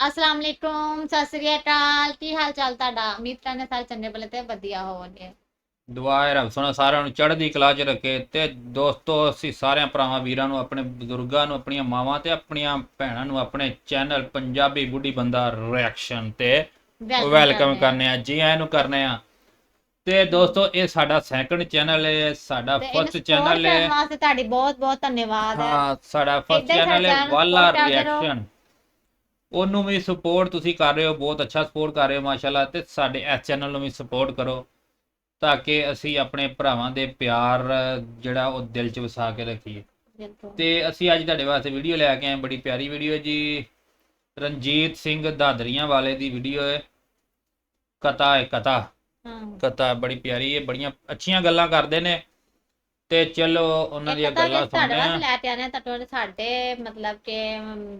ਅਸਲਾਮ ਅਲੈਕੁਮ ਸਤਿ ਸ੍ਰੀ ਅਕਾਲ। ਕੀ ਹਾਲ ਚਾਲ ਤੁਹਾਡਾ? ਉਮੀਦ ਕਰਨੇ ਸਾਰੇ ਚੰਗੇ ਭਲੇ ਤੇ ਵਧੀਆ ਹੋਵੋਗੇ। ਦੁਆ ਹੈ ਰੱਬ ਸੋਨਾ ਸਾਰਿਆਂ ਨੂੰ ਚੜ੍ਹਦੀ ਕਲਾ 'ਚ ਰੱਖੇ ਤੇ ਦੋਸਤੋ ਅਸੀਂ ਸਾਰਿਆਂ ਭਰਾਵਾਂ ਵੀਰਾਂ ਨੂੰ ਆਪਣੇ ਬਜ਼ੁਰਗਾਂ ਨੂੰ ਆਪਣੀਆਂ ਮਾਵਾਂ ਤੇ ਆਪਣੀਆਂ ਭੈਣਾਂ ਨੂੰ ਆਪਣੇ ਚੈਨਲ ਪੰਜਾਬੀ ਬੁੱਢੀ ਬੰਦਾ ਰਿਐਕਸ਼ਨ ਤੇ ਵੈਲਕਮ ਕਰਨੇ ਆ ਜੀ ਆਇਆਂ ਨੂੰ ਕਰਨੇ ਆ। ਤੇ ਦੋਸਤੋ ਇਹ ਸਾਡਾ ਸੈਕੰਡ ਚੈਨਲ ਹੈ ਸਾਡਾ ਫਸਟ ਚੈਨਲ ਹੈ ਵਾਸਤੇ ਤੁਹਾਡੀ ਬਹੁਤ ਬਹੁਤ ਧੰਨਵਾਦ ਹਾਂ। ਸਾਡਾ ਫਸਟ ਚੈਨਲ ਹੈ ਵਾਲਾ। ਰਿਐਕਸ਼ਨ ਉਹਨੂੰ ਵੀ ਸਪੋਰਟ ਤੁਸੀਂ ਕਰ ਰਹੇ ਹੋ ਬਹੁਤ ਅੱਛਾ ਸਪੋਰਟ ਕਰ ਰਹੇ ਹੋ ਮਾਸ਼ਾਅੱਲਾ ਤੇ ਸਾਡੇ ਇਸ ਚੈਨਲ ਨੂੰ ਵੀ ਸਪੋਰਟ ਕਰੋ ਤਾਂ ਕਿ ਅਸੀਂ ਆਪਣੇ ਭਰਾਵਾਂ ਦੇ ਪਿਆਰ ਜਿਹੜਾ ਉਹ ਦਿਲ 'ਚ ਵਸਾ ਕੇ ਰੱਖੀਏ। ਤੇ ਅਸੀਂ ਅੱਜ ਤੁਹਾਡੇ ਵਾਸਤੇ ਵੀਡੀਓ ਲੈ ਕੇ ਆਏ ਬੜੀ ਪਿਆਰੀ ਵੀਡੀਓ ਹੈ ਜੀ। ਰਣਜੀਤ ਸਿੰਘ ਦਾਦਰੀਆਂ ਵਾਲੇ ਦੀ ਵੀਡੀਓ ਹੈ। ਕਥਾ ਹੈ ਕਥਾ। ਹਾਂ। ਕਥਾ ਬੜੀ ਪਿਆਰੀ ਹੈ ਬੜੀਆਂ ਅੱਛੀਆਂ ਗੱਲਾਂ ਕਰਦੇ ਨੇ। ਤੇ ਚਲੋ ਉਹਨਾਂ ਦੀਆਂ ਇਹ ਗੱਲਾਂ ਕਿ ਸਾਡੇ ਸੁਣਦੇ ਵਾਸਤੇ ਹਾਂ। ਲੈ ਕੇ ਆਨੇ ਤੁਹਾਡੇ ਸਾਡੇ ਮਤਲਬ ਕਿ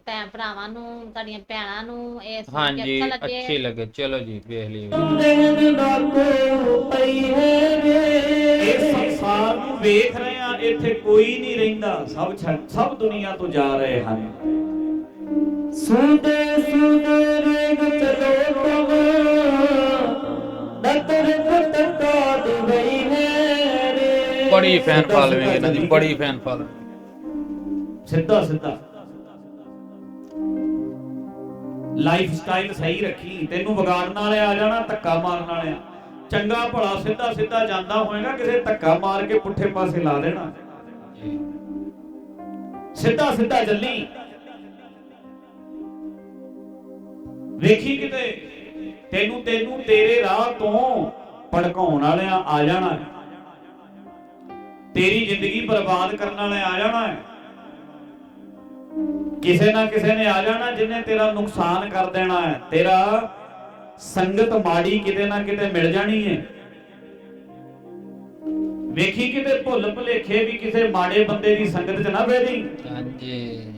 ਭੈਣ ਭਰਾਵਾਂ ਨੂੰ ਤੁਹਾਡੀਆਂ ਭੈਣਾਂ ਨੂੰ ਇਹ ਸੁਣ ਕੇ ਹਾਂਜੀ ਅੱਛਾ ਲੱਗੇ। ਅੱਛੀ ਲੱਗੇ। ਚਲੋ ਜੀ ਵੇਖ ਲਈਏ। ਇਸ ਸੰਸਾਰ ਨੂੰ ਵੇਖ ਰਹੇ ਆ ਇੱਥੇ ਕੋਈ ਨਹੀਂ ਰਹਿੰਦਾ। ਸਭ ਛੱਡ ਸਭ ਦੁਨੀਆ ਤੋਂ ਜਾ ਰਹੇ ਹਨ। ਸੁਦੇ ਸੁਦੇ ਰੇਗ ਚਲੋ ਤਮ ਨਤਰ ਪਟਕਾ ਦਿਵਈ ਮੇਰੇ ਬੜੀ ਫੈਨ ਫਾਲੋਇੰਗ ਇਹਨਾਂ ਦੀ, ਬੜੀ ਫੈਨ ਫਾਲੋਇੰਗ ਸਿੱਧਾ ਸਿੱਧਾ। ਲਾਈਫ ਸਟਾਈਲ ਸਹੀ ਰੱਖੀ, ਤੈਨੂੰ ਵਿਗਾੜਨ ਵਾਲੇ ਆ ਜਾਣਾ, ਧੱਕਾ ਮਾਰਨ ਵਾਲਿਆ। ਚੰਗਾ ਭਲਾ ਸਿੱਧਾ ਸਿੱਧਾ ਜਾਂਦਾ ਹੋਏਗਾ, ਕਿਸੇ ਧੱਕਾ ਮਾਰ ਕੇ ਪੁੱਠੇ ਪਾਸੇ ਲਾ ਦੇਣਾ। ਸਿੱਧਾ ਸਿੱਧਾ ਚੱਲੀ। ਵੇਖੀ ਕਿਤੇ, ਤੈਨੂੰ ਤੈਨੂੰ ਤੇਰੇ ਰਾਹ ਤੋਂ ਭੜਕਾਉਣ ਵਾਲਿਆਂ ਆ ਜਾਣਾ। ਤੇਰੀ ਜ਼ਿੰਦਗੀ ਬਰਬਾਦ ਕਰਨ ਵਾਲੇ ਆ ਜਾਣਾ ਹੈ। ਕਿਸੇ ਨਾ ਕਿਸੇ ਨੇ ਆ ਜਾਣਾ ਜਿਹਨੇ ਤੇਰਾ ਨੁਕਸਾਨ ਕਰ ਦੇਣਾ ਹੈ। ਤੇਰਾ ਸੰਗਤ ਮਾੜੀ ਕਿਤੇ ਨਾ ਕਿਤੇ ਮਿਲ ਜਾਣੀ ਹੈ। ਵੇਖੀ ਕਿਤੇ ਭੁੱਲ ਭੁਲੇਖੇ ਵੀ ਕਿਸੇ ਮਾੜੇ ਬੰਦੇ ਦੀ ਸੰਗਤ 'ਚ ਨਾ ਬਹਿਦੀ ਹਾਂਜੀ।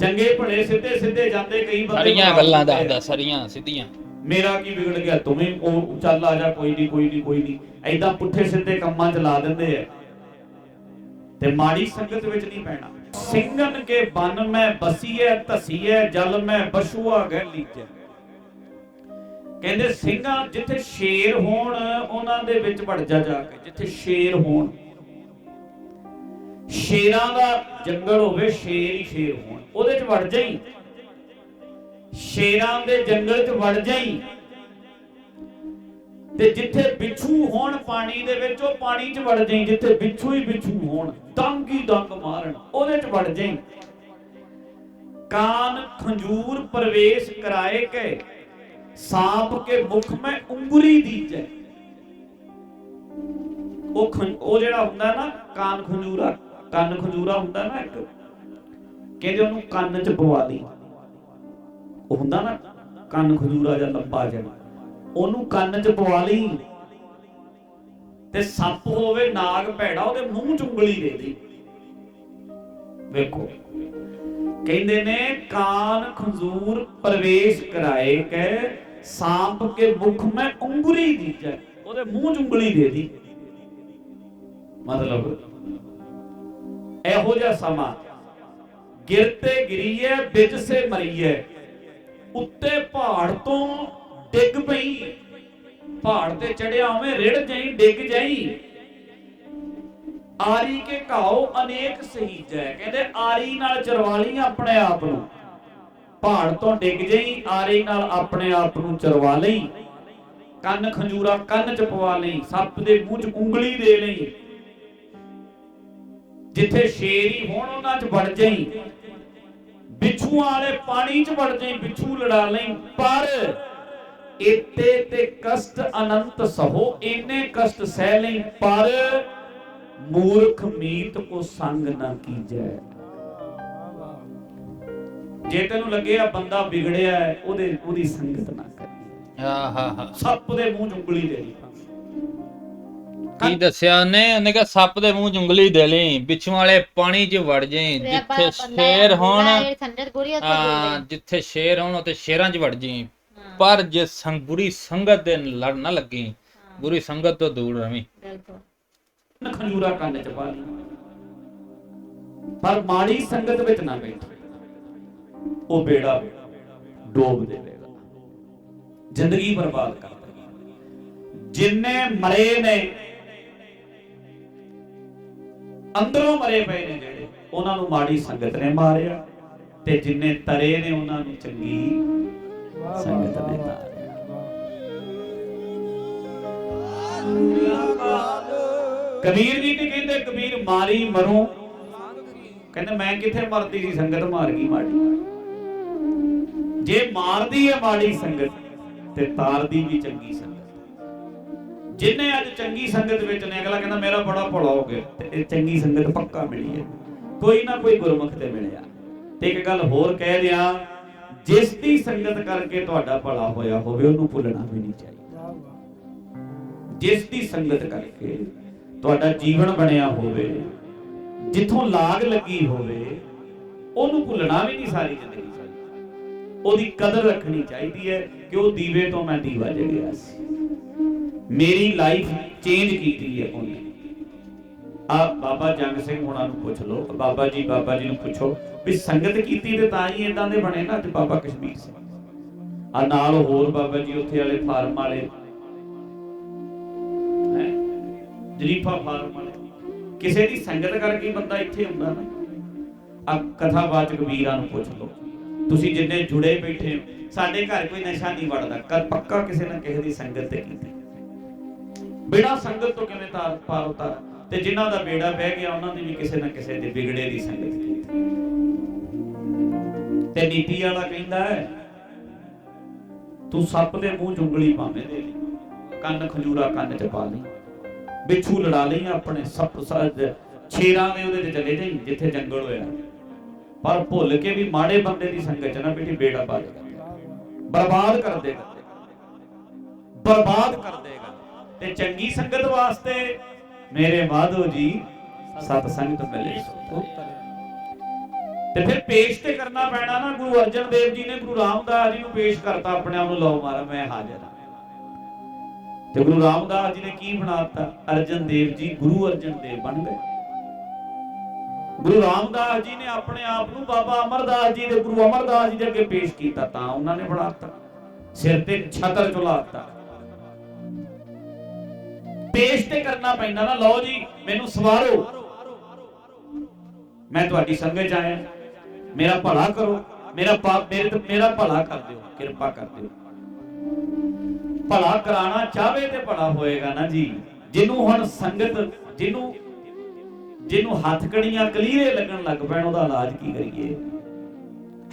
ਚੰਗੇ ਭਲੇ ਸਿੱਧੇ ਸਿੱਧੇ ਜਾਂਦੇ ਕਈ ਬੰਦੇ ਸਾਰੀਆਂ ਗੱਲਾਂ। ਦੱਸਦਾ ਸਾਰੀਆਂ ਸਿੱਧੀਆਂ। ਮੇਰਾ ਕੀ ਵਿਗੜ ਗਿਆ? ਤੂੰ ਵੀ ਉਹ ਚੱਲ ਆ ਜਾ ਕੋਈ ਨਹੀਂ ਕੋਈ ਨਹੀਂ ਕੋਈ ਨਹੀਂ ਐਦਾਂ ਪੁੱਠੇ ਸਿੱਧੇ ਕੰਮਾਂ 'ਚ ਲਾ ਦਿੰਦੇ ਆ। ਤੇ ਮਾੜੀ ਸੰਗਤ ਵਿੱਚ ਨਹੀਂ ਪੈਣਾ। ਸਿੰਘਨ ਕੇ ਬਨ ਮੈਂ ਬਸੀਐ, ਧਸੀਐ, ਜਲ ਮੈਂ ਬਸ਼ੂਆ ਗਹਿ ਲੀਜੈ। ਕਹਿੰਦੇ ਸਿੰਘਾਂ ਜਿੱਥੇ ਸ਼ੇਰ ਹੋਣ, ਉਹਨਾਂ ਦੇ ਵਿੱਚ ਵੜ ਜਾ ਜਾ ਕੇ, ਜਿੱਥੇ ਸ਼ੇਰ ਹੋਣ। ਸ਼ੇਰਾਂ ਦਾ ਜੰਗਲ ਹੋਵੇ, ਸ਼ੇਰ ਹੀ ਸ਼ੇਰ ਹੋਣ। ਉਹਦੇ 'ਚ ਵੜ ਜਾਈ। ਸ਼ੇਰਾਂ ਦੇ ਜੰਗਲ 'ਚ ਵੜ ਜਾਈ। ਤੇ ਜਿੱਥੇ ਬਿੱਛੂ ਹੋਣ ਪਾਣੀ ਦੇ ਵਿੱਚ, ਉਹ ਪਾਣੀ 'ਚ ਵੜ ਜਾਈ, ਜਿੱਥੇ ਬਿੱਛੂ ਹੀ ਬਿੱਛੂ ਹੋਣ। ਦੰਗ ਹੀ ਦੰਗ ਮਾਰਨ, ਉਹਦੇ 'ਚ ਵੜ ਜਾਈ। ਕਾਨ ਖੰਜੂਰ ਪ੍ਰਵੇਸ਼ ਕਰਾਏ ਕੇ ਸਾਪ ਕੇ ਮੁਖ ਮੈਂ ਉਂਗਲੀ ਦੀਜੈ। ਉਹ ਉਹ ਜਿਹੜਾ ਹੁੰਦਾ ਨਾ, ਕਾਨ ਖੰਜੂਰਾ, ਕੰਨ ਖੰਜੂਰਾ ਹੁੰਦਾ ਨਾ ਇੱਕ, ਕਹਿੰਦੇ ਉਹਨੂੰ ਕੰਨ 'ਚ ਪਵਾ ਦੀ। ਉਹ ਹੁੰਦਾ ਨਾ, ਕੰਨ ਖਜੂਰਾ ਜਾਂ ਲੰਬਾ ਜਿਹਾ। ਉਹਨੂੰ ਕੰਨ 'ਚ ਪਵਾ ਲਈ ਤੇ ਸੱਪ ਹੋਵੇ, ਨਾਗ, ਭੈੜਾ, ਉਹਦੇ ਮੂੰਹ 'ਚ ਉਂਗਲੀ ਦੇ ਦੇ। ਵੇਖੋ, ਕਹਿੰਦੇ ਨੇ, ਕਾਨ ਖੰਜੂਰ ਪ੍ਰਵੇਸ਼ ਕਰਾਏ ਕੇ ਸਾਂਪ ਕੇ ਮੁਖ ਮੈਂ ਉਂਗਲੀ ਦੀਜੈ, ਉਹਦੇ ਮੂੰਹ 'ਚ ਉਂਗਲੀ ਦੇ ਦੀ। ਮਤਲਬ, ਇਹੋ ਜਿਹਾ ਸਮਾਂ, ਗਿਰਤੇ ਗਿਰੀਏ ਵਿੱਚ ਸੇ ਮਰੀਏ, ਉੱਤੇ ਪਹਾੜ ਤੋਂ ਡਿੱਗ ਪਈ। ਪਹਾੜ ਤੇ ਚੜਿਆ ਹੋਵੇਂ ਰਿੜ ਜਾਈ, ਡਿੱਗ ਜਾਈ। ਆਰੀ ਕੇ ਘਾਓ ਅਨੇਕ ਸਹੀਜੈ ਕਹਿੰਦੇ ਆਰੀ ਨਾਲ ਚਰਵਾ ਲਈ ਆਪਣੇ ਆਪ ਨੂੰ। ਪਹਾੜ ਤੋਂ ਡਿੱਗ ਜਾਈ, ਆਰੀ ਨਾਲ ਆਪਣੇ ਆਪ ਨੂੰ ਚਰਵਾ ਲਈ। ਕੰਨ ਖੰਜੂਰਾ ਕੰਨ ਚ ਪਵਾ ਲਈ, ਸੱਪ ਦੇ ਮੂੰਹ ਚ ਉਂਗਲੀ ਦੇ ਲਈ। ਜਿੱਥੇ ਸ਼ੇਰ ਹੀ ਹੋਣ, ਉਹਨਾਂ ਚ ਵੜ ਜਾਈ। ਬਿੱਛੂ ਵਾਲੇ ਪਾਣੀ 'ਚ ਵੜ ਜਾਈ, ਬਿੱਛੂ ਲੜਾ ਲਈ। ਪਰ ਇਤੇ ਤੇ ਕਸ਼ਟ ਅਨੰਤ ਸਹੋ ਇੰਨੇ ਕਸ਼ਟ ਸਹਿ ਲਈ ਪਰ ਮੂਰਖ ਮੀਤ ਕੋ ਸੰਗ ਨਾ ਕੀਜੈ। ਜੇ ਤੈਨੂੰ ਲੱਗੇ ਆ ਬੰਦਾ ਵਿਗੜਿਆ ਹੈ ਉਹਦੇ ਉਹਦੀ ਸੰਗਤ ਨਾ ਕਰੀ ਹਾਂ ਸੱਪ ਦੇ ਮੂੰਹ 'ਚ ਉਂਗਲੀ ਦੇ ਦੀ ਕੀ ਦੱਸਿਆ ਉਹਨੇ? ਉਹਨੇ ਕਿਹਾ ਸੱਪ ਦੇ ਮੂੰਹ 'ਚ ਉਂਗਲੀ ਦੇ ਲਈ ਬਿੱਛੂ ਵਾਲੇ ਪਾਣੀ 'ਚ ਵੜ ਜਾਈਂ ਜਿੱਥੇ ਸ਼ੇਰ ਹੋਣ। ਜਿੱਥੇ ਸ਼ੇਰ ਹੋਣ ਉੱਥੇ ਸ਼ੇਰਾਂ 'ਚ ਵੜ ਜਾਈਂ ਪਰ ਜੇ ਸੰਗ ਬੁਰੀ ਸੰਗਤ ਦੇ ਲੜ ਨਾ ਲੱਗੀ ਬੁਰੀ ਸੰਗਤ ਤੋਂ ਦੂਰ ਰਵੀਂ। ਬਿਲਕੁਲ। ਖੰਜੂਰਾ ਕੰਨ 'ਚ ਪਾ ਲਈ। ਪਰ ਮਾੜੀ ਸੰਗਤ ਵਿੱਚ ਨਾ ਬੈਠ। ਉਹ ਬੇੜਾ ਡੋਬ ਦੇਵੇਗਾ। ਜ਼ਿੰਦਗੀ ਬਰਬਾਦ ਕਰ ਦੇਵੇਗਾ। ਜਿੰਨੇ ਮਰੇ ਨੇ ਅੰਦਰੋਂ ਮਰੇ ਪਏ ਨੇ ਜਿਹੜੇ ਉਹਨਾਂ ਨੂੰ ਮਾੜੀ ਸੰਗਤ ਨੇ ਮਾਰਿਆ ਤੇ ਜਿੰਨੇ ਤਰੇ ਨੇ ਉਹਨਾਂ ਨੂੰ ਚੰਗੀ ਸੰਗਤ ਨੇ ਮਾਰਿਆ ਕਬੀਰ ਜੀ ਨੇ ਕਹਿੰਦੇ, ਕਬੀਰ ਮਾਰੀ ਮਰੂੰ। ਕਹਿੰਦੇ, ਮੈਂ ਕਿੱਥੇ ਮਰਦੀ ਸੀ? ਸੰਗਤ ਮਾਰ ਗਈ ਮਾੜੀ। ਜੇ ਮਾਰਦੀ ਹੈ ਮਾੜੀ ਸੰਗਤ, ਤੇ ਤਾਰਦੀ ਵੀ ਚੰਗੀ ਸੰਗਤ। ਜਿਨੇ ਅੱਜ ਚੰਗੀ ਸੰਗਤ ਵਿੱਚ ਨੇ, ਅਗਲਾ ਕਹਿੰਦਾ, ਮੇਰਾ ਬੜਾ ਭਲਾ ਹੋ ਗਿਆ। ਤੇ ਇਹ ਚੰਗੀ ਸੰਗਤ ਪੱਕਾ ਮਿਲੀ ਹੈ। ਕੋਈ ਨਾ ਕੋਈ ਗੁਰਮੁਖ ਤੇ ਮਿਲਿਆ। ਤੇ ਇੱਕ ਗੱਲ ਹੋਰ ਕਹਿ ਦਿਆਂ ਜਿਸ ਦੀ ਸੰਗਤ ਕਰਕੇ ਤੁਹਾਡਾ ਭਲਾ ਹੋਇਆ ਹੋਵੇ, ਉਹਨੂੰ ਭੁੱਲਣਾ ਵੀ ਨਹੀਂ ਚਾਹੀਦਾ। ਜਿਸ ਦੀ ਸੰਗਤ ਕਰਕੇ ਤੁਹਾਡਾ ਜੀਵਨ ਬਣਿਆ ਹੋਵੇ, ਜਿੱਥੋਂ ਲਾਗ ਲੱਗੀ ਹੋਵੇ, ਉਹਨੂੰ ਭੁੱਲਣਾ ਵੀ ਨਹੀਂ ਸਾਰੀ ਜ਼ਿੰਦਗੀ ਉਹਦੀ ਕਦਰ ਰੱਖਣੀ ਚਾਹੀਦੀ ਹੈ ਕਿ ਉਹ ਦੀਵੇ ਤੋਂ ਮੈਂ ਦੀਵਾ ਜਗਿਆ ਸੀ। ਮੇਰੀ ਲਾਈਫ ਚੇਂਜ ਕੀਤੀ ਹੈ ਉਹਨੇ। ਆ ਬਾਬਾ ਜੰਗ ਸਿੰਘ ਹੋਣਾ ਨੂੰ ਪੁੱਛ ਲਓ, ਬਾਬਾ ਜੀ ਬਾਬਾ ਜੀ ਨੂੰ ਪੁੱਛੋ ਵੀ ਸੰਗਤ ਕੀਤੀ ਤੇ ਤਾਂ ਹੀ ਇਦਾਂ ਦੇ ਬਣੇ ਨਾ ਤੇ ਬਾਬਾ ਕਸ਼ਮੀਰ ਸਿੰਘ। ਆ ਨਾਲ ਹੋਰ ਬਾਬਾ ਜੀ ਉੱਥੇ ਵਾਲੇ ਫਾਰਮ ਵਾਲੇ। ਹੈਂ? ਜਰੀਫਾ ਫਾਰਮ ਵਾਲੇ। ਕਿਸੇ ਦੀ ਸੰਗਤ ਕਰਕੇ ਬੰਦਾ ਇੱਥੇ ਹੁੰਦਾ ਨਾ। ਆ ਕਥਾਵਾਚਕ ਵੀਰਾਂ ਨੂੰ ਪੁੱਛ ਲਓ। ਤੁਸੀਂ ਜਿੰਨੇ ਜੁੜੇ ਬੈਠੇ ਹੋ, ਸਾਡੇ ਘਰ ਕੋਈ ਨਸ਼ਾ ਨਹੀਂ ਵੜਦਾ। ਕਰ ਪੱਕਾ ਕਿਸੇ ਨਾ ਕਿਸੇ ਦੀ ਸੰਗਤ ਤੇ ਕੀਤੀ। ਬਿਨਾਂ ਸੰਗਤ ਤੋਂ ਕਿਵੇਂ ਤਾਰ ਪਾਰ ਉਤਾਰ? ਤੇ ਜਿਨ੍ਹਾਂ ਦਾ ਬੇੜਾ ਬਹਿ ਗਿਆ, ਉਹਨਾਂ ਦੀ ਵੀ ਕਿਸੇ ਨਾ ਕਿਸੇ ਦੇ ਵਿਗੜੇ ਦੀ ਸੰਗਤ ਤੇ ਨੀਤੀ ਵਾਲਾ ਕਹਿੰਦਾ ਹੈ, ਤੂੰ ਸੱਪ ਦੇ ਮੂੰਹ 'ਚ ਭਾਵੇਂ ਦੇ ਲਈ, ਕੰਨ ਖਜੂਰਾ ਕੰਨ 'ਚ ਪਾ ਲਈ, ਬਿੱਛੂ ਲੜਾ ਲਈ, ਆਪਣੇ ਸੱਪ ਸਾਜ ਛੇਰਾਂ ਦੇ ਉਹਦੇ ਤੇ ਚਲੇ ਜਾਈ, ਜਿੱਥੇ ਜੰਗਲ ਹੋਇਆ। ਪਰ ਭੁੱਲ ਕੇ ਵੀ ਮਾੜੇ ਬੰਦੇ ਦੀ ਸੰਗਤ 'ਚ ਨਾ ਬੇਟੀ ਬੇੜਾ ਪਾ ਦੇਗਾ ਬਰਬਾਦ ਕਰ ਦੇਗਾ ਬਰਬਾਦ ਕਰ ਦੇਗਾ ਤੇ ਚੰਗੀ ਸੰਗਤ ਵਾਸਤੇ ਮੇਰੇ ਮਾਧੋ ਜੀ ਸਤ ਸੰਗਤ ਮਿਲੇ। ਸੋ ਤੇ ਫਿਰ ਪੇਸ਼ ਤੇ ਕਰਨਾ ਪੈਣਾ ਨਾ, ਗੁਰੂ ਅਰਜਨ ਦੇਵ ਜੀ ਨੇ, ਗੁਰੂ ਰਾਮਦਾਸ ਜੀ ਨੂੰ ਪੇਸ਼ ਕਰਤਾ ਆਪਣੇ ਆਪ ਨੂੰ, ਲਓ ਮਾਰਾ ਮੈਂ ਹਾਜ਼ਰ ਹਾਂ। ਤੇ ਗੁਰੂ ਰਾਮਦਾਸ ਜੀ ਨੇ ਕੀ ਬਣਾਤਾ ਅਰਜਨ ਦੇਵ ਜੀ, ਗੁਰੂ ਅਰਜਨ ਦੇਵ ਬਣ ਗਏ। ਗੁਰੂ ਰਾਮਦਾਸ ਜੀ ਨੇ ਆਪਣੇ ਆਪ ਨੂੰ ਬਾਬਾ ਅਮਰਦਾਸ ਜੀ ਦੇ, ਗੁਰੂ ਅਮਰਦਾਸ ਜੀ ਦੇ ਅੱਗੇ ਪੇਸ਼ ਕੀਤਾ, ਤਾਂ ਉਹਨਾਂ ਨੇ ਬਣਾਤਾ ਸਿਰ ਤੇ ਛਤਰ ਝੁਲਾਤਾ ਪੇਸ਼ ਤੇ ਕਰਨਾ ਪੈਂਦਾ ਨਾ। ਲਓ ਜੀ, ਮੈਨੂੰ ਸਵਾਰੋ। ਮੈਂ ਤੁਹਾਡੀ ਸੰਗਤ ਚ ਆਇਆ। ਮੇਰਾ ਭਲਾ ਕਰੋ। ਮੇਰਾ ਪਾਪ ਮੇਰੇ ਤੇ ਮੇਰਾ ਭਲਾ ਕਰ ਦਿਓ। ਕਿਰਪਾ ਕਰ ਦਿਓ। ਭਲਾ ਕਰਾਣਾ ਚਾਹਵੇ ਤੇ ਭਲਾ ਹੋਏਗਾ ਨਾ ਜੀ। ਜਿਹਨੂੰ ਹੁਣ ਸੰਗਤ ਜਿਹਨੂੰ ਜਿਹਨੂੰ ਹੱਥ ਕੜੀਆਂ ਕਲੀਰੇ ਲੱਗਣ ਲੱਗ ਪੈਣ, ਉਹਦਾ ਇਲਾਜ ਕੀ ਕਰੀਏ?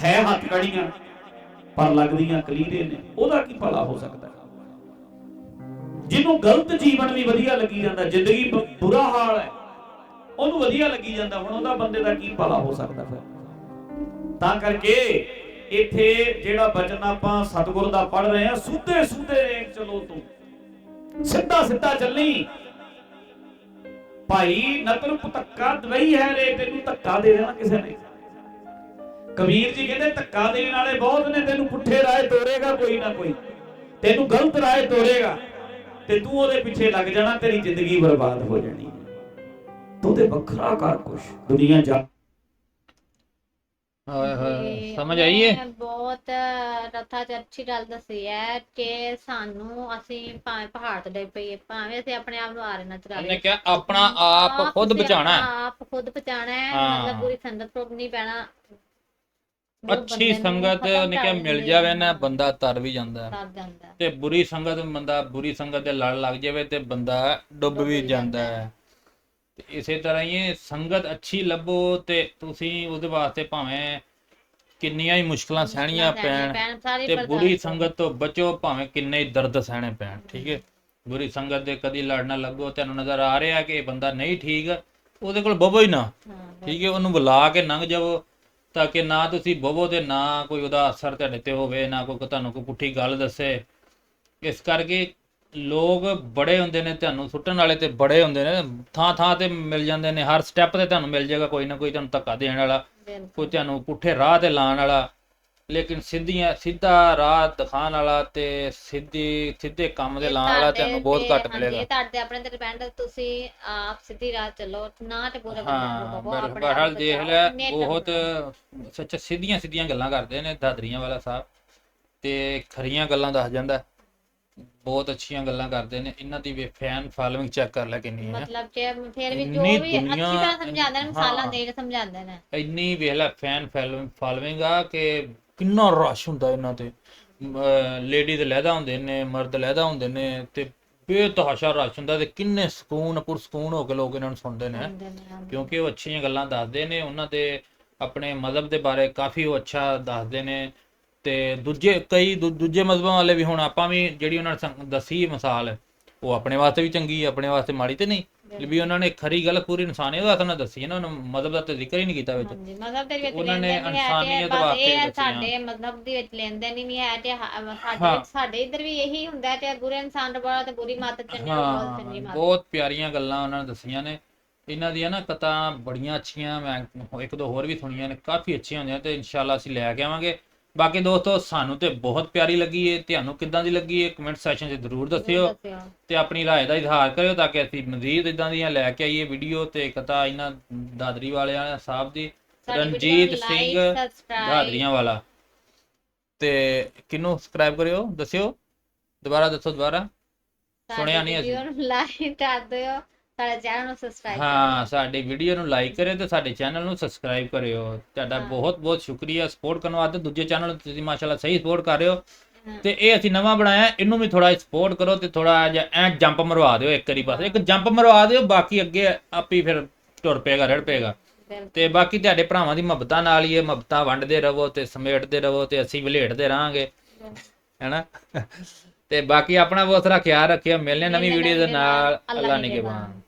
ਹੈ ਹੱਥ ਕੜੀਆਂ, ਪਰ ਲੱਗਦੀਆਂ ਕਲੀਰੇ ਨੇ। ਉਹਦਾ ਕੀ ਭਲਾ ਹੋ ਸਕਦਾ? ਜਿਹਨੂੰ ਗਲਤ ਜੀਵਨ ਵੀ ਵਧੀਆ ਲੱਗੀ ਜਾਂਦਾ, ਜ਼ਿੰਦਗੀ ਬੁਰਾ ਹਾਲ ਹੈ, ਉਹਨੂੰ ਵਧੀਆ ਲੱਗੀ ਜਾਂਦਾ, ਹੁਣ ਉਹਦਾ ਬੰਦੇ ਦਾ ਕੀ ਭਲਾ ਹੋ ਸਕਦਾ ਫਿਰ? ਤਾਂ ਕਰਕੇ ਇੱਥੇ ਜਿਹੜਾ ਬਚਨ ਆਪਾਂ ਸਤਿਗੁਰ ਦਾ ਪੜ ਰਹੇ ਆ ਸੁੱਧੇ ਸੁੱਧੇ ਰੇਖ ਚਲੋ ਤੂੰ। ਸਿੱਧਾ ਸਿੱਧਾ ਚੱਲੀ। ਭਾਈ ਨਤਰ ਧੱਕਾ ਦਵਈ ਹੈ ਰੇ, ਤੈਨੂੰ ਧੱਕਾ ਦੇ ਦੇਣਾ ਕਿਸੇ ਨੇ। ਕਬੀਰ ਜੀ ਕਹਿੰਦੇ, ਧੱਕਾ ਦੇਣ ਵਾਲੇ ਬਹੁਤ ਨੇ, ਤੈਨੂੰ ਪੁੱਠੇ ਰਾਏ ਤੋਰੇਗਾ ਕੋਈ ਨਾ ਕੋਈ। ਤੈਨੂੰ ਗਲਤ ਰਾਏ ਤੋਰੇਗਾ। ਤੇ ਤੂੰ ਉਹਦੇ ਪਿੱਛੇ ਲੱਗ ਜਾਣਾ ਤੇਰੀ ਜ਼ਿੰਦਗੀ ਬਰਬਾਦ ਹੋ ਜਾਣੀ ਹੈ। ਤੂੰ ਤੇ ਵੱਖਰਾ ਕਰ ਕੁਛ ਦੁਨੀਆ ਜਾ ਹਾਏ ਹਾਏ ਤੇ ਸਮਝ ਆਈ ਏ ਬਹੁਤ ਰਥਾ ਚ ਅੱਛੀ ਗੱਲ ਦੱਸੀ ਹੈ ਕਿ ਸਾਨੂੰ ਅਸੀਂ ਭਾਵੇਂ ਪਹਾੜ ਤੇ ਡੇ ਪਈਏ ਭਾਵੇਂ ਅਸੀਂ ਆਪਣੇ ਆਪ ਨੂੰ ਆਰੇ ਨਾ ਚਲਾ ਉਹਨੇ ਲਈਏ ਕਿਹਾ ਆਪਣਾ ਆਪ ਖੁਦ ਬਚਾਣਾ ਆਪ ਖੁਦ ਬਚਾਣਾ ਹੈ। ਮਤਲਬ ਪੂਰੀ ਸੰਗਤ ਤੋਂ ਨਹੀਂ ਪੈਣਾ ਅੱਛੀ ਨੂੰ ਸੰਗਤ ਉਹਨੇ ਕਿਹਾ ਮਿਲ ਜਾਵੇ ਨਾ ਬੰਦਾ ਤਰ ਵੀ ਜਾਂਦਾ। ਹੈ। ਤਰ ਜਾਂਦਾ। ਹੈ। ਤੇ ਬੁਰੀ ਸੰਗਤ ਬੰਦਾ ਬੁਰੀ ਸੰਗਤ ਦੇ ਲੜ ਲੱਗ ਜਾਵੇ ਤੇ ਬੰਦਾ ਡੁੱਬ ਵੀ ਜਾਂਦਾ ਹੈ। ਤੇ ਇਸੇ ਤਰ੍ਹਾਂ ਹੀ ਇਹ ਸੰਗਤ ਅੱਛੀ ਲੱਭੋ ਤੇ ਤੁਸੀਂ ਉਹਦੇ ਵਾਸਤੇ ਭਾਵੇਂ ਕਿੰਨੀਆਂ ਹੀ ਮੁਸ਼ਕਲਾਂ ਸਹਿਣੀਆਂ ਪੈਣ ਸਾਰੀ ਤੇ ਬੁਰੀ। ਸੰਗਤ ਤੋਂ ਬਚੋ ਭਾਵੇਂ ਕਿੰਨੇ ਹੀ ਦਰਦ ਸਹਿਣੇ ਪੈਣ ਠੀਕ ਹੈ? ਬੁਰੀ ਸੰਗਤ ਦੇ ਕਦੀ ਲੜਨਾ ਲੱਗੋ ਤੁਹਾਨੂੰ ਨਜ਼ਰ ਆ ਰਿਹਾ ਕਿ ਇਹ ਬੰਦਾ ਨਹੀਂ ਠੀਕ ਉਹਦੇ ਕੋਲ ਬਵੋ ਹੀ ਨਾ। ਹਾਂ, ਠੀਕ ਹੈ ਉਹਨੂੰ ਬੁਲਾ ਕੇ ਲੰਘ ਜਾਵੋ। ਤਾਂ ਕਿ ਨਾ ਤੁਸੀਂ ਬਵੋ ਤੇ ਨਾ ਕੋਈ ਉਹਦਾ ਅਸਰ ਤੁਹਾਡੇ ਤੇ ਹੋਵੇ ਨਾ ਕੋਈ ਤੁਹਾਨੂੰ ਕੋਈ ਪੁੱਠੀ ਗੱਲ ਦੱਸੇ। ਇਸ ਕਰਕੇ ਲੋਕ ਬੜੇ ਹੁੰਦੇ ਨੇ ਤੁਹਾਨੂੰ ਸੁੱਟਣ ਵਾਲੇ ਤੇ ਬੜੇ ਹੁੰਦੇ ਨੇ। ਥਾਂ ਥਾਂ ਤੇ ਮਿਲ ਜਾਂਦੇ ਨੇ ਹਰ ਸਟੈਪ ਤੇ ਤੁਹਾਨੂੰ ਮਿਲ ਜਾਏਗਾ ਕੋਈ ਨਾ ਕੋਈ ਤੁਹਾਨੂੰ ਧੱਕਾ ਦੇਣ ਵਾਲਾ। ਕੋਈ ਤੁਹਾਨੂੰ ਪੁੱਠੇ ਰਾਹ ਤੇ ਲਾਣ ਵਾਲਾ। ਲੇਕਿਨ ਸਿੱਧੀਆਂ ਸਿੱਧਾ ਰਾਹ ਦਿਖਾਉਣ ਵਾਲਾ ਤੇ ਸਿੱਧੀ ਸਿੱਧੇ ਕੰਮ ਦੇ ਲਾਣ ਵਾਲਾ ਤੁਹਾਨੂੰ ਬਹੁਤ ਘੱਟ ਮਿਲੇਗਾ ਇਹ ਤੁਹਾਡੇ ਆਪਣੇ ਤੇ ਡਿਪੈਂਡ ਤੁਸੀਂ ਆਪ ਸਿੱਧੀ ਰਾਹ ਚੱਲੋ ਨਾ ਤੇ ਹਾਂ ਬਹਰਹਾਲ ਦੇਖ ਲਿਆ ਬਹੁਤ ਸੱਚ ਸਿੱਧੀਆਂ ਸਿੱਧੀਆਂ ਗੱਲਾਂ ਕਰਦੇ ਨੇ ਦਾਦਰੀਆਂ ਵਾਲਾ ਸਾਹਿਬ ਤੇ ਖਰੀਆਂ ਗੱਲਾਂ ਦੱਸ ਜਾਂਦਾ। ਬਹੁਤ ਅੱਛੀਆਂ ਗੱਲਾਂ ਕਰਦੇ ਨੇ ਇਹਨਾਂ ਦੀ ਵੀ ਫੈਨ ਫਾਲੋਇੰਗ ਚੈੱਕ ਕਰ ਲੈ ਕਿੰਨੀ ਹੈ ਮਤਲਬ ਕਿ ਫਿਰ ਵੀ ਜੋ ਵੀ ਅੱਛੀ ਤਰ੍ਹਾਂ ਸਮਝਾਉਂਦੇ ਨੇ ਮਸਾਲਾ। ਦੇ ਕੇ ਸਮਝਾਉਂਦੇ ਨੇ ਇੰਨੀ ਵੇਖ ਲੈ ਫੈਨ ਫਾਲੋਇੰਗ ਆ ਕਿ ਕਿੰਨਾ ਰਸ਼ ਹੁੰਦਾ ਇਹਨਾਂ ਤੇ। ਲੇਡੀਜ਼ ਲਹਿਦਾ ਹੁੰਦੇ ਨੇ ਮਰਦ ਲਹਿਦਾ ਹੁੰਦੇ ਨੇ ਤੇ ਬੇਤਹਾਸ਼ਾ ਰਸ਼ ਹੁੰਦਾ ਤੇ ਕਿੰਨੇ ਸਕੂਨ ਪੁਰਸਕੂਨ ਹੋ ਕੇ ਲੋਕ ਇਹਨਾਂ ਨੂੰ ਸੁਣਦੇ ਨੇ। ਕਿਉਂਕਿ ਉਹ ਅੱਛੀਆਂ ਗੱਲਾਂ ਦੱਸਦੇ ਨੇ ਉਹਨਾਂ ਦੇ ਆਪਣੇ ਮਜ਼ਹਬ ਦੇ ਬਾਰੇ ਕਾਫੀ ਉਹ ਅੱਛਾ ਦੱਸਦੇ ਨੇ ਤੇ ਦੂਜੇ ਕਈ ਦੂਜੇ ਮਜ਼ਹਬਾਂ ਵਾਲੇ ਵੀ ਹੁਣ ਆਪਾਂ ਵੀ ਜਿਹੜੀ ਉਹਨਾਂ ਨੇ ਦੱਸੀ ਮਿਸਾਲ ਉਹ ਆਪਣੇ ਵਾਸਤੇ ਵੀ ਚੰਗੀ ਹੈ ਆਪਣੇ ਵਾਸਤੇ ਮਾੜੀ ਤੇ ਨਹੀਂ। ਵੀ ਉਹਨਾਂ ਨੇ ਖਰੀ ਗੱਲ ਪੂਰੀ ਇਨਸਾਨੀਅਤ ਵਾਸਤੇ ਨਾ ਦੱਸੀ ਇਹਨਾਂ ਨੂੰ ਮਜ਼ਹਬ ਦਾ ਤੇ ਜ਼ਿਕਰ ਹੀ ਨਹੀਂ ਕੀਤਾ ਵਿੱਚ। ਹਾਂਜੀ ਮਤਲਬ ਦੇ ਵਿੱਚ ਉਹਨਾਂ ਨੇ ਇਨਸਾਨੀਅਤ ਵਾਸਤੇ ਇਹ। ਸਾਡੇ ਮਤਲਬ ਦੇ ਵਿੱਚ ਲੈਂਦੇ ਨਹੀਂ ਹੈ ਤੇ ਸਾਡੇ ਸਾਡੇ ਇੱਧਰ ਵੀ ਇਹੀ ਹੁੰਦਾ ਤੇ ਬੁਰੇ ਇਨਸਾਨ ਬੜਾ ਤੇ ਬੁਰੀ ਮੱਤ ਚੰਗੇ ਬਹੁਤ ਚੰਗੀ ਮੱਤ। ਬਹੁਤ ਪਿਆਰੀਆਂ ਗੱਲਾਂ ਉਹਨਾਂ ਨੇ ਦੱਸੀਆਂ ਨੇ। ਇਹਨਾਂ ਦੀਆਂ ਨਾ ਕਥਾ ਬੜੀਆਂ ਅੱਛੀਆਂ ਮੈਂ ਇੱਕ ਦੋ ਹੋਰ ਵੀ ਸੁਣੀਆਂ ਨੇ ਕਾਫੀ ਅੱਛੀਆਂ ਹੁੰਦੀਆਂ ਤੇ ਇਨਸ਼ਾਅੱਲਾ ਅਸੀਂ ਲੈ ਕੇ ਆਵਾਂਗੇ। ਬਾਕੀ ਦੋਸਤੋ ਸਾਨੂੰ ਤੇ ਬਹੁਤ ਪਿਆਰੀ ਲੱਗੀ ਏ। ਤੁਹਾਨੂੰ ਕਿੱਦਾਂ ਦੀ ਲੱਗੀ ਏ? ਕਮੈਂਟ ਸੈਕਸ਼ਨ 'ਚ ਜ਼ਰੂਰ ਦੱਸਿਓ। ਤੇ ਆਪਣੀ ਰਾਏ ਦਾ ਇਜ਼ਹਾਰ ਕਰਿਓ ਤਾਂ ਕਿ ਅਸੀਂ ਮਜ਼ੀਦ ਇਦਾਂ ਦੀਆਂ ਲੈ ਕੇ ਆਈਏ ਵੀਡੀਓ ਤੇ ਕਥਾ ਇਹਨਾਂ ਦਾਦਰੀ ਵਾਲਿਆਂ ਸਾਹਿਬ ਦੀ ਰਣਜੀਤ ਸਿੰਘ ਦਾਦਰੀਆਂ ਵਾਲਾ। ਤੇ ਕਿਹਨੂੰ ਸਬਸਕ੍ਰਾਈਬ ਕਰਿਓ? ਦੱਸਿਓ। ਦੁਬਾਰਾ ਦੱਸੋ ਦੁਬਾਰਾ। ਸੁਣਿਆ ਨਹੀਂ ਅਸੀਂ। ਲਾਈਕ ਕਰ ਦਿਓ। ਸਾਡੇ ਚੈਨਲ ਨੂੰ ਸਬਸਕ੍ਰਾਈਬ ਹਾਂ ਸਾਡੀ ਵੀਡੀਓ ਨੂੰ ਲਾਈਕ ਕਰਿਓ ਤੇ ਸਾਡੇ ਚੈਨਲ ਨੂੰ ਸਬਸਕ੍ਰਾਈਬ ਕਰਿਓ। ਤੁਹਾਡਾ। ਬਹੁਤ ਬਹੁਤ ਸ਼ੁਕਰੀਆ ਸਪੋਰਟ ਕਰਨ ਵਾਸਤੇ। ਦੂਜੇ ਚੈਨਲ ਨੂੰ ਤੁਸੀਂ ਮਾਸ਼ਾਅੱਲਾ ਸਹੀ ਸਪੋਰਟ ਕਰ ਰਹੇ ਹੋ। ਤੇ ਇਹ ਅਸੀਂ ਨਵਾਂ ਬਣਾਇਆ ਇਹਨੂੰ ਵੀ ਥੋੜਾ ਸਪੋਰਟ ਕਰੋ ਤੇ ਥੋੜਾ ਜਿਹਾ ਐ ਜੰਪ ਮਰਵਾ ਦਿਓ ਇੱਕ ਵਾਰੀ ਬਸ। ਇੱਕ ਜੰਪ ਮਰਵਾ ਦਿਓ ਬਾਕੀ ਅੱਗੇ ਆਪੀ ਫਿਰ ਟੁਰ ਪਏਗਾ ਰੜ ਪਏਗਾ। ਤੇ ਬਾਕੀ ਤੁਹਾਡੇ ਭਰਾਵਾਂ ਦੀ ਮੁਹੱਬਤਾਂ ਨਾਲ ਹੀ ਇਹ ਮੁਹੱਬਤਾਂ ਵੰਡਦੇ ਰਹੋ ਤੇ ਸਮੇਟਦੇ ਰਹੋ ਤੇ ਅਸੀਂ ਵਲੇਟਦੇ ਰਹਾਂਗੇ। ਹੈਨਾ? ਤੇ ਬਾਕੀ ਆਪਣਾ ਬਹੁਤ ਸਾਰਾ ਖਿਆਲ ਰੱਖਿਓ ਮਿਲਨੇ ਨਵੀਂ ਵੀਡੀਓ ਦੇ ਨਾਲ। ਅੱਲਾ ਨਿਗਹਿਬਾਨ ਨਿਗਹਿਬਾਨ।